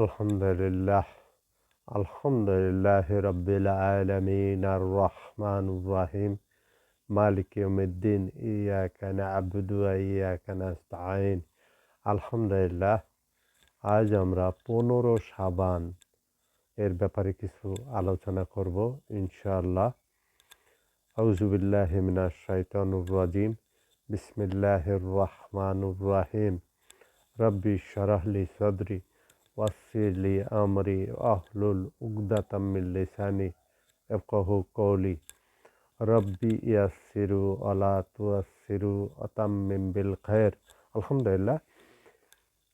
আলহামদুলিল্লাহ আলহামদুলিল্লাহ রব্বিল আলমিন, আর রহমান রাহিম, মালিক ইয়মিদ্দিন ইয়াকা নাবুদু ওয়া ইয়াকা নাস্তাইন আলহামদুলিল্লাহ, আজ আমরা পনেরো সাবান এর ব্যাপারে কিছু আলোচনা করব, ইনশাআল্লাহ। আউজুবিল্লাহ মিনাশ শাইতানুর রাজিম, বিসমিল্লাহির রহমানুর রাহিম। রব্বি শরহলি সদরি ওয়াসিলি আমরি আহলুল উগদাতাম্মিল লিসানি এফকাহু কৌলি রব্বি ইয়াসিরু আলা তুয়াসিরু আতাম্মিম বিল খায়ের আলহামদুলিল্লাহ।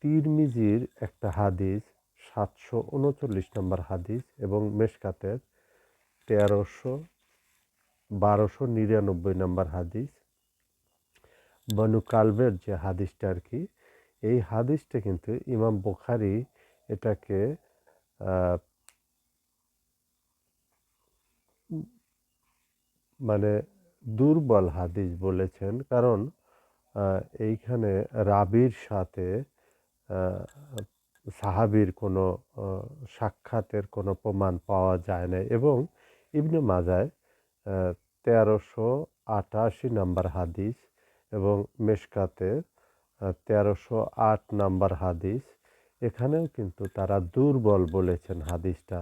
তিরমিজির একটা হাদিস, সাতশো উনচল্লিশ নম্বর হাদিস এবং মেশকাতের তেরোশো বারোশো নিরানব্বই নম্বর হাদিস। বনু কালবের যে হাদিসটা আর কি, এই হাদিসটা কিন্তু ইমাম বুখারি এটাকে মানে দুর্বল হাদিস বলেছেন। কারণ এইখানে রাবির সাথে সাহাবির কোনো সাক্ষাতের কোনো প্রমাণ পাওয়া যায় না এবং ইবনে মাজায় তেরোশো আটাশি নাম্বার হাদিস এবং মেশকাতে তেরোশো আট নাম্বার হাদিস এখানেও কিন্তু তারা দুর্বল বলেছেন হাদিসটা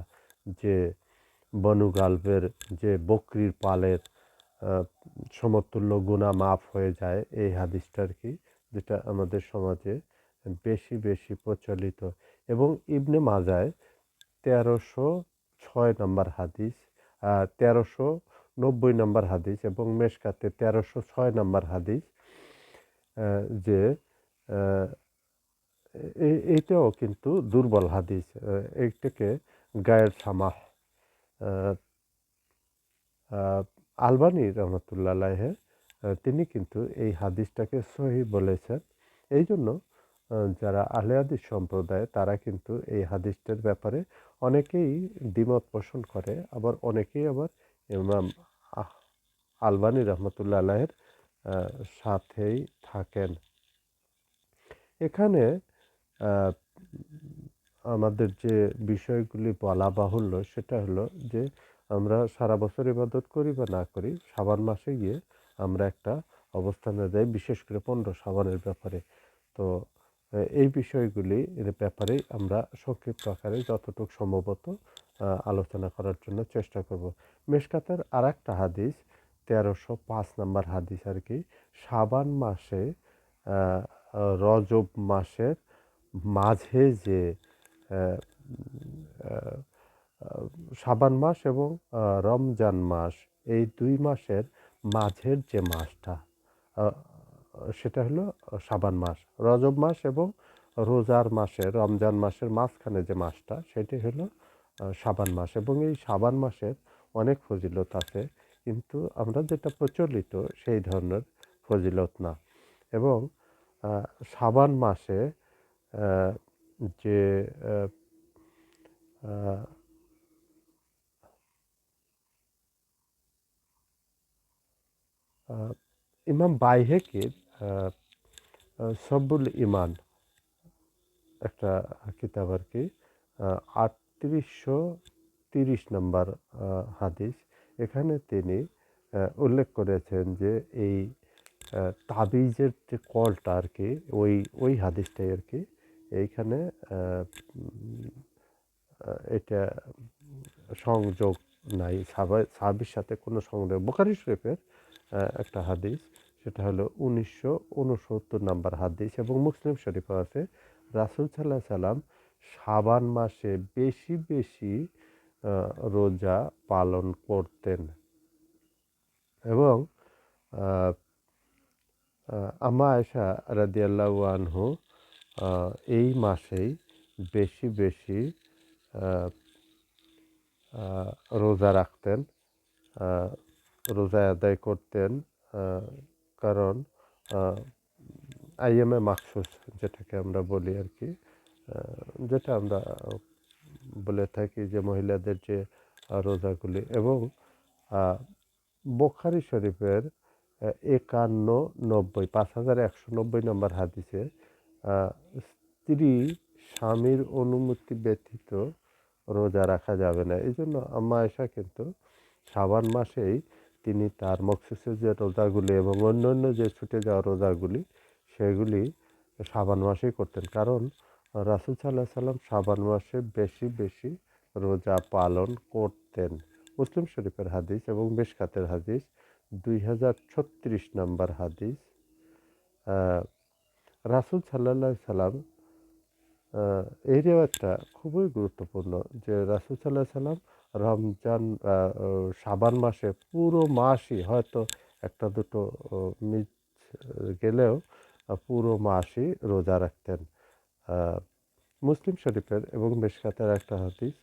যে বনু বনুগাল্পের যে বকরির পালের সমতুল্য গুণা মাফ হয়ে যায় এই হাদিসটার কি, যেটা আমাদের সমাজে বেশি বেশি প্রচলিত। এবং ইবনে মাজায় তেরোশো ছয় নম্বর হাদিস তেরোশো নব্বই নম্বর হাদিস এবং মেশকাতে তেরোশো ছয় নম্বর হাদিস যে এইটাও কিন্তু দুর্বল হাদিস এইটাকে গায়ের সামাহ আলবানি রহমতুল্লাহ তিনি কিন্তু এই হাদিসটাকে সহি বলেছেন। এই জন্য যারা আহলে হাদিস সম্প্রদায়, তারা কিন্তু এই হাদিসটার ব্যাপারে অনেকেই দ্বিমত পোষণ করে, আবার অনেকেই আবার ইমাম আলবানি রহমতুল্লাহ আলাহের সাথেই থাকেন। এখানে আমাদের যে বিষয়গুলি বলা বাহুল্য সেটা হলো যে আমরা সারা বছর ইবাদত করি বা না করি, সাবান মাসে গিয়ে আমরা একটা অবস্থানে যাই, বিশেষ করে পনেরো সাবানের ব্যাপারে। তো এই বিষয়গুলি, এর ব্যাপারে আমরা সংক্ষিপ্ত আকারে যতটুকু সম্ভবত আলোচনা করার জন্য চেষ্টা করব। মেশকাতের আর একটা হাদিস, তেরোশো পাঁচ নম্বর হাদিস আর কি, সাবান মাসে রজব মাসের মাঝে যে সাবান মাস এবং রমজান মাস, এই দুই মাসের মাঝের যে মাসটা সেটা হলো সাবান মাস, রজব মাস এবং রোজার মাসে, রমজান মাসের মাঝখানে যে মাসটা, সেটি হলো সাবান মাস এবং এই সাবান মাসের অনেক ফজিলত আছে, কিন্তু আমরা যেটা প্রচলিত সেই ধরনের ফজিলত না এবং সাবান মাসে যে ইমাম বাইহেকের সব্বুল ইমান একটা কিতাব আর কি আটত্রিশশো তিরিশ নম্বর হাদিস। এখানে তিনি উল্লেখ করেছেন যে এই তাবিজের যে কলটা আর কি, ওই ওই হাদিসটাই আর কি এইখানে এটা সংযোগ নাই সাবির সাথে কোনো সংযোগ বোখারি শরীফের একটা হাদিস, সেটা হলো উনিশশো উনসত্তর নাম্বার হাদিস এবং মুসলিম শরীফ আছে। রাসুল সাল্লাহ সাল্লাম সাবান মাসে বেশি বেশি রোজা পালন করতেন। এবং আমা আয়সা রাদিয়াল্লাহ আনহু এই মাসেই বেশি বেশি রোজা রাখতেন রোজা আদায় করতেন কারণ আইএমএ মাকসুস যেটাকে আমরা বলি আর কি যেটা আমরা বলে থাকি যে মহিলাদের যে রোজাগুলি এবং বোখারি শরীফের একান্ন নব্বই, পাঁচ হাজার একশো নব্বই নম্বর হাদিসে স্ত্রী স্বামীর অনুমতি ব্যতীত রোজা রাখা যাবে না। এই জন্য আম্মা আয়সা কিন্তু শ্রাবণ মাসেই তিনি তার মকসুসের যে রোজাগুলি এবং অন্য অন্য যে ছুটে যাওয়া রোজাগুলি, সেগুলি শ্রাবণ মাসেই করতেন। কারণ রাসুল সাল্লাহ সাল্লাম শ্রাবণ মাসে বেশি বেশি রোজা পালন করতেন। মুসলিম শরীফের হাদিস এবং মেশকাতের হাদিস দুই হাজার ছত্রিশ নম্বর হাদিস রাসুল সাল্লাহ সাল্লাম এই রেওয়াজটা খুবই গুরুত্বপূর্ণ যে রাসুল সাল্লাহ সাল্লাম রমজান আহ, মাসে পুরো মাসই হয়তো একটা দুটো মিস গেলেও পুরো মাসই রোজা রাখতেন। মুসলিম শরীফের এবং মেশকাতের একটা হাদিস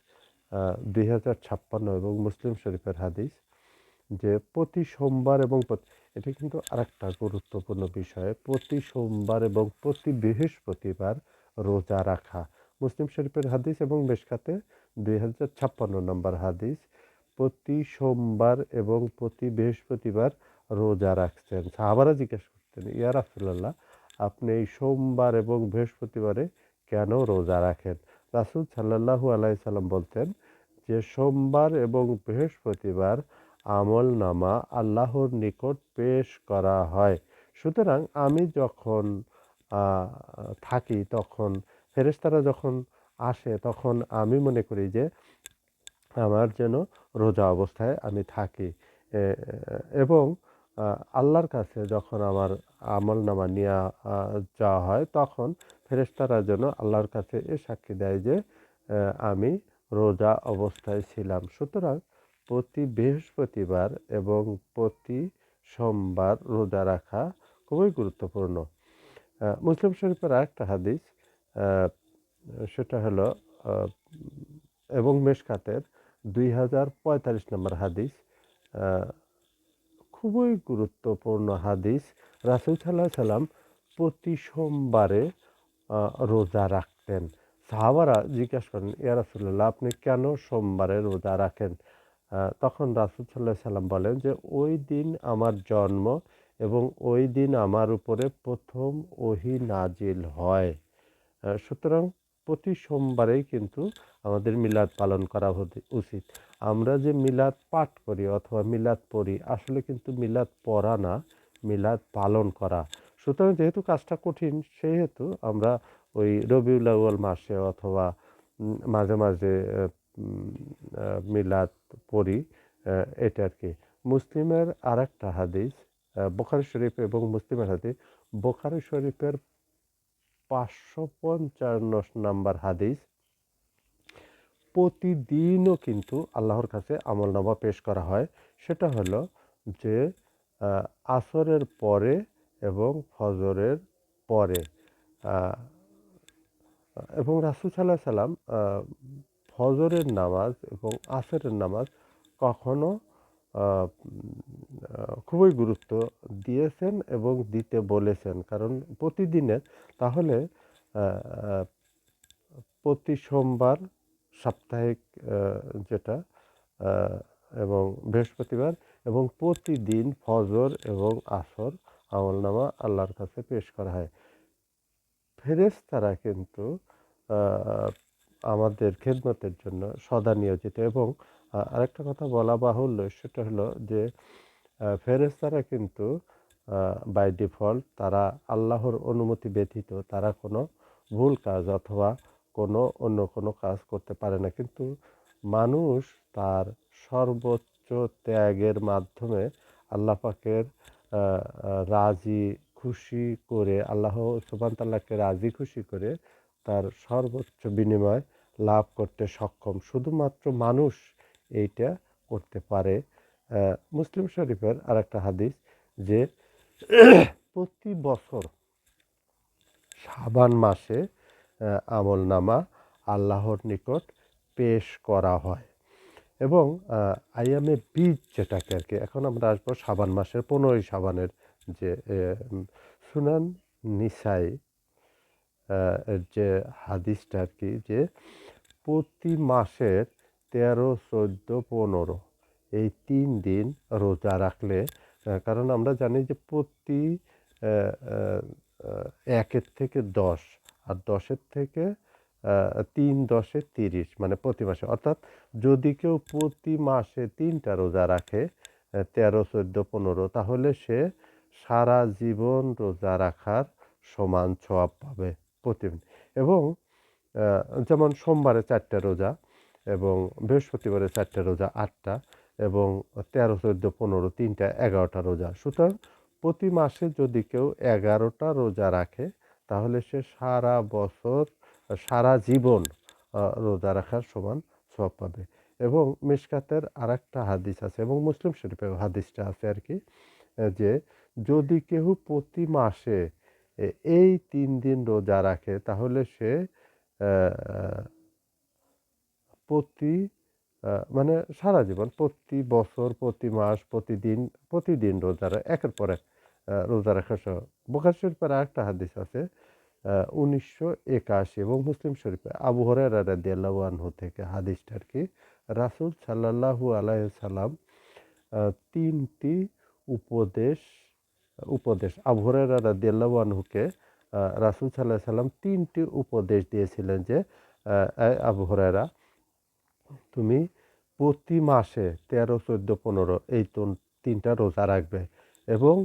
দুই হাজার ছাপ্পান্ন এবং মুসলিম শরীফের হাদিস যে প্রতি সোমবার এবং এটা কিন্তু আরেকটা গুরুত্বপূর্ণ বিষয়। প্রতি সোমবার এবং প্রতি বৃহস্পতিবার রোজা রাখা। মুসলিম শরীফের হাদিস এবং মেশকাতে দুই হাজার ছাপ্পান্ন নম্বর হাদিস, প্রতি সোমবার এবং প্রতি বৃহস্পতিবার রোজা রাখছেন। সাহাবারা জিজ্ঞেস করতেন, ইয়া রাসুল্লাহ আপনি এই সোমবার এবং বৃহস্পতিবারে কেন রোজা রাখেন? রাসুল সাল্লাহু আলাইসাল্লাম বলতেন যে, সোমবার এবং বৃহস্পতিবার আমল নামা আল্লাহর নিকট পেশ করা হয়। সুতরাং আমি যখন থাকি, তখন ফেরেশতারা যখন আসে, তখন আমি মনে করি যে আমার যেন রোজা অবস্থায় আমি থাকি। এবং আল্লাহর কাছে যখন আমার আমল নামা নিয়ে যাওয়া হয়, তখন ফেরেশতারা যেন আল্লাহর কাছে এ সাক্ষী দেয় যে আমি রোজা অবস্থায় ছিলাম। সুতরাং প্রতি বৃহস্পতিবার এবং প্রতি সোমবার রোজা রাখা খুবই গুরুত্বপূর্ণ। মুসলিম শরীফের আরেকটা হাদিস সেটা হলো এবং মেশকাতের দুই হাজার পঁয়তাল্লিশ নম্বর হাদিস খুবই গুরুত্বপূর্ণ হাদিস। রাসুল সাল্লাহ সাল্লাম প্রতি সোমবারে রোজা রাখতেন। সাহাবারা জিজ্ঞাসা করেন, ইয়া রাসুল্লাহ আপনি কেন সোমবারে রোজা রাখেন? তখন রাসুল সাল্লাহ সাল্লাম বলেন যে, ওই দিন আমার জন্ম এবং ওই দিন আমার উপরে প্রথম ওহি নাজিল হয়। সুতরাং প্রতি সোমবারেই কিন্তু আমাদের মিলাদ পালন করা উচিত। আমরা যে মিলাদ পাঠ করি অথবা মিলাদ পড়ি, আসলে কিন্তু মিলাদ পড়া না, মিলাদ পালন করা। সুতরাং যেহেতু কাজটা কঠিন, সেহেতু আমরা ওই রবিউল মাসে অথবা মাঝে মাঝে মিলাদ পড়ি এটা আর কি। মুসলিমের আর একটা হাদিস বোখারি শরীফ এবং মুসলিমের হাদিস। বোখারি শরীফের পাঁচশো পঞ্চান্ন নাম্বার হাদিস, প্রতিদিনও কিন্তু আল্লাহর কাছে আমল নামা পেশ করা হয়। সেটা হলো যে আসরের পরে এবং ফজরের পরে এবং রাসুল সাল্লাহ সাল্লাম ফজরের নামাজ এবং আসরের নামাজ কখনো খুবই গুরুত্ব দিয়েছেন এবং দিতে বলেছেন। কারণ প্রতিদিনের তাহলে প্রতি সোমবার সাপ্তাহিক যেটা এবং বৃহস্পতিবার এবং প্রতিদিন ফজর এবং আসর আমলনামা আল্লাহর কাছে পেশ করা হয়। ফেরেশতারা কিন্তু আহ, আমাদের খেদমতের জন্য সদা নিয়োজিত। এবং আরেকটা কথা বলা বাহুল্য সেটা হলো যে আহ, ফেরেশতারা কিন্তু বাই ডিফল্ট তারা আল্লাহর অনুমতি ব্যতীত তারা কোনো ভুল কাজ অথবা কোনো অন্য কোনো কাজ করতে পারে না। কিন্তু মানুষ তার সর্বোচ্চ ত্যাগের মাধ্যমে আল্লাহ পাকের রাজি খুশি করে আল্লাহ সুবান তাল্লাহকে রাজি খুশি করে তার সর্বোচ্চ বিনিময় লাভ করতে সক্ষম। শুধুমাত্র মানুষ এইটা করতে পারে। মুসলিম শরীফের আর একটা হাদিস যে প্রতি বছর সাবান মাসে আমল নামা আল্লাহর নিকট পেশ করা হয় এবং আইয়ামে বীজ যেটাকে আর কি, এখন আমরা আসব সাবান মাসের পনেরোই সাবানের যে সুনান নিসাই যে হাদিসটা আর কি যে প্রতি মাসের তেরো, চোদ্দ, পনেরো এই তিন দিন রোজা রাখলে কারণ আমরা জানি যে প্রতি একের থেকে দশ আর দশের থেকে তিন দশে তিরিশ মানে প্রতি মাসে। অর্থাৎ যদি কেউ প্রতি মাসে তিনটা রোজা রাখে তেরো, চোদ্দ, পনেরো, তাহলে সে সারা জীবন রোজা রাখার সমান ছোয়াব পাবে। প্রতিদিন। এবং যেমন সোমবারে চারটে রোজা এবং বৃহস্পতিবারে চারটে রোজা আটটা এবং তেরো, চোদ্দ, পনেরো, তিনটা, এগারোটা রোজা। সুতরাং প্রতি মাসে যদি কেউ এগারোটা রোজা রাখে, তাহলে সে সারা বছর, সারা জীবন রোজা রাখার সমান সব পাবে। এবং মিশকাতের আর একটা হাদিস আছে এবং মুসলিম শরীফের হাদিসটা আছে আর কি, যে যদি কেউ প্রতি মাসে এই তিন দিন রোজা রাখে, তাহলে সে প্রতি মানে সারা জীবন, প্রতি বছর, প্রতি মাস, প্রতিদিন প্রতিদিন রোজা একের পর এক রোজা রাখা সহ বোখার শরীফের আরেকটা হাদিস আছে উনিশশো একাশি এবং মুসলিম শরীফে আবু হরাইরা রাদিয়াল্লাহু থেকে হাদিসটা আর কি রাসূল সাল্লাল্লাহু আলাইহি সাল্লাম তিনটি উপদেশ উপদেশ। আবু হরাইরা রাদিয়াল্লাহু আনহুকে আহ, রাসূল আলাইহি সাল্লাম তিনটি উপদেশ দিয়েছিলেন যে আহ, এই আবু হরাইরা তুমি প্রতি মাসে তেরো চোদ্দ পনেরো এই তিনটা রোজা রাখবে এবং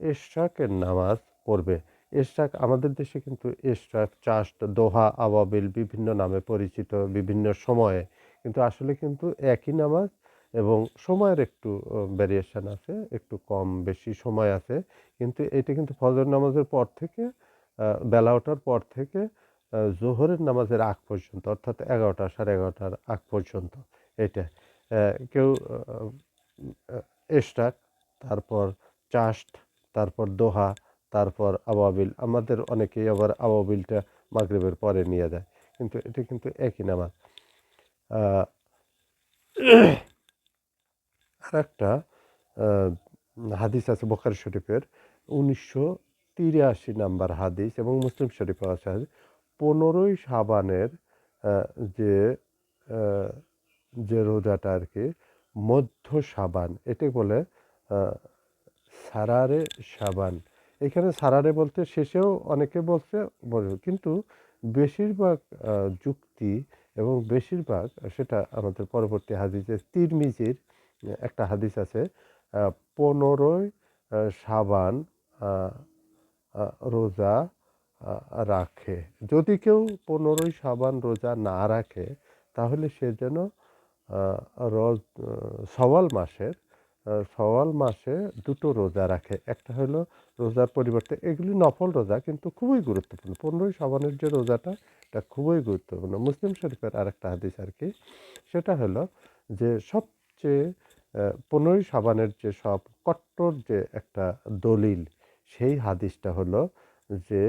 এশরাকের নামাজ পড়বে। এশরাক আমাদের দেশে কিন্তু এশরাক চাষ্ট দোহা আবাবিল বিভিন্ন নামে পরিচিত বিভিন্ন সময়ে। কিন্তু আসলে কিন্তু একই নামাজ এবং সময়ের একটু ভ্যারিয়েশন আছে, একটু কম, বেশি সময় আছে। কিন্তু এটা কিন্তু ফজর নামাজের পর থেকে বেলা ওঠার পর থেকে জোহরের নামাজের আগ পর্যন্ত, অর্থাৎ এগারোটা, সাড়ে এগারোটার আগ পর্যন্ত, এটা। কেউ এস্টাক তারপর চাষ্ট তারপর দোহা, তারপর আবাবিল আমাদের অনেকেই আবার আবাবিলটা মাগরিবের পরে নিয়ে যায়। কিন্তু এটা কিন্তু একই নামাজ। একটা হাদিস আছে বোখারি শরীফের, উনিশশো তিরাশি নাম্বার হাদিস এবং মুসলিম শরীফে আছে হাদিস। পনেরোই সাবানের যে যে রোজাটা আর কি, মধ্য সাবান এটি বলে সারারে সাবান এখানে সারারে বলতে শেষেও অনেকে বলছে, বলে- কিন্তু বেশিরভাগ যুক্তি এবং বেশিরভাগ, সেটা আমাদের পরবর্তী হাদিসে তিরমিজির একটা হাদিস আছে পনেরোই সাবান রোজা রাখে। যদি কেউ পনেরোই সাবান রোজা না রাখে, তাহলে সে যেন রোজ সওয়াল মাসের সওয়াল মাসে দুটো রোজা রাখে। একটা হলো রোজার পরিবর্তে, এগুলি নফল রোজা কিন্তু খুবই গুরুত্বপূর্ণ। পনেরোই সাবানের যে রোজাটা, এটা খুবই গুরুত্বপূর্ণ। মুসলিম শরীফের আরেকটা হাদিস আর কি, সেটা হলো যে সবচেয়ে পনেরোই সাবানের যে সব কট্টর যে একটা দলিল, সেই হাদিসটা হলো যে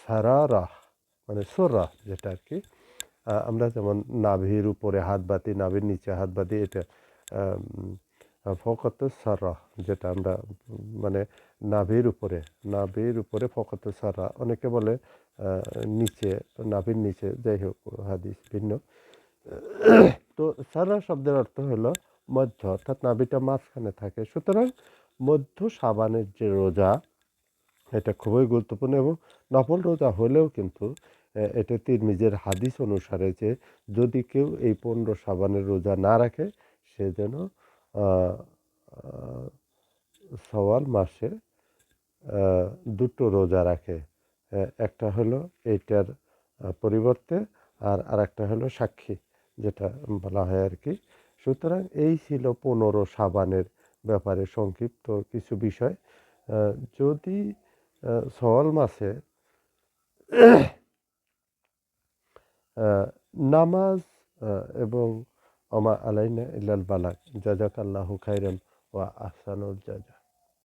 সারারাহ মানে সোরাহ যেটা আর কি আমরা যেমন নাভির উপরে হাত বাতি নাভির নিচে হাত বাতি এটা ফকত সারা যেটা আমরা মানে নাভির উপরে নাভির উপরে ফকত সারা অনেকে বলে নিচে, নাভির নিচে, যাই হোক, হাদিস ভিন্ন। তো সারা শব্দের অর্থ হলো মধ্য, অর্থাৎ নাভিটা মাঝখানে থাকে। সুতরাং মধ্য সাবানের যে রোজা, এটা খুবই গুরুত্বপূর্ণ এবং নফল রোজা হলেও কিন্তু এটা তিরমিজের হাদিস অনুসারে যে যদি কেউ এই পনেরো সাবানের রোজা না রাখে, সে যেন সওয়াল মাসে দুটো রোজা রাখে। একটা হলো এইটার পরিবর্তে আর আরেকটা হলো সাক্ষী। যেটা বলা হয় আর কি। সুতরাং এই ছিল পনেরো সাবানের ব্যাপারে সংক্ষিপ্ত কিছু বিষয়। যদি সওয়াল মাসে নামাজ এবং অমা আলাইনা ইল্লাল বালাক জাজাক আল্লাহু খাইরান ওয়া আহসানুল জাজা